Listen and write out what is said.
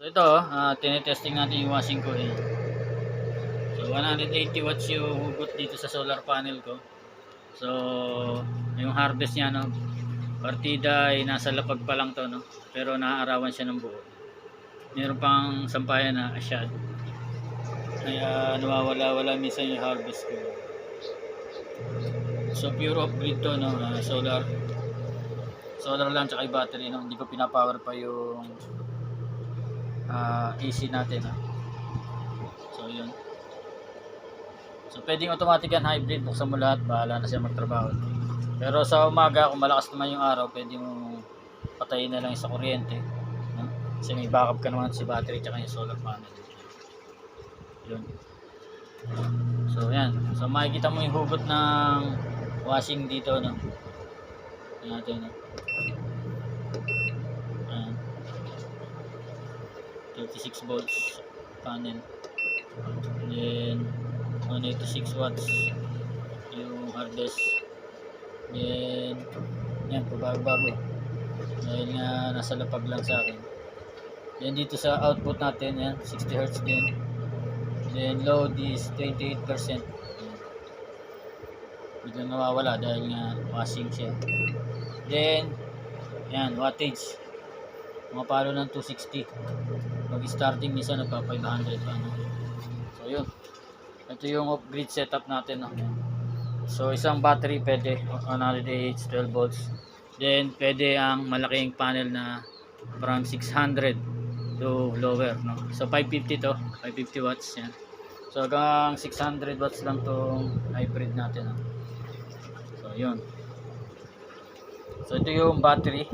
So ito, uh, tinetesting natin yung washing ko eh. So 180 watts yung hugot dito sa solar panel ko. So yung harvest niya no, partida ay nasa lapag pa lang to no, pero naaarawan siya ng buo. Meron pang sampayan na asyad. Kaya nawawala-wala minsan yung harvest ko. So pure off grid to no, ah, solar. Solar lang tsaka yung battery no, hindi ko pinapower pa yung ah, AC natin. ah. So yun. So pwedeng automatic yan hybrid, buksan mo lahat, bahala na siya magtrabaho. Pero sa umaga, kung malakas naman yung araw, pwede mo patayin na lang sa kuryente. No? Kasi may backup ka naman sa battery tsaka yung solar panel. Yun. So yan. So makikita mo yung hugot ng washing dito. No? Natin. No? 36 volts panel. Then 186 watts yung hardest. Then yan, pabago-bago. Dahil nga nasa lapag lang sa akin. Then dito sa output natin, yan, 60 Hz din. Then load is 28%. Yan. Biglang nawawala dahil nga washing siya. Then, yan, wattage. Mga palo ng 260. Pag starting minsan nagpa 500 pa. No? So yun. Ito yung off-grid setup natin. No? So isang battery pwede 100 12 volts. Then pwede ang malaking panel na from 600 to lower. No? So 550 to. 550 watts yan. So hanggang 600 watts lang tong hybrid natin. No? So yun. So ito yung battery.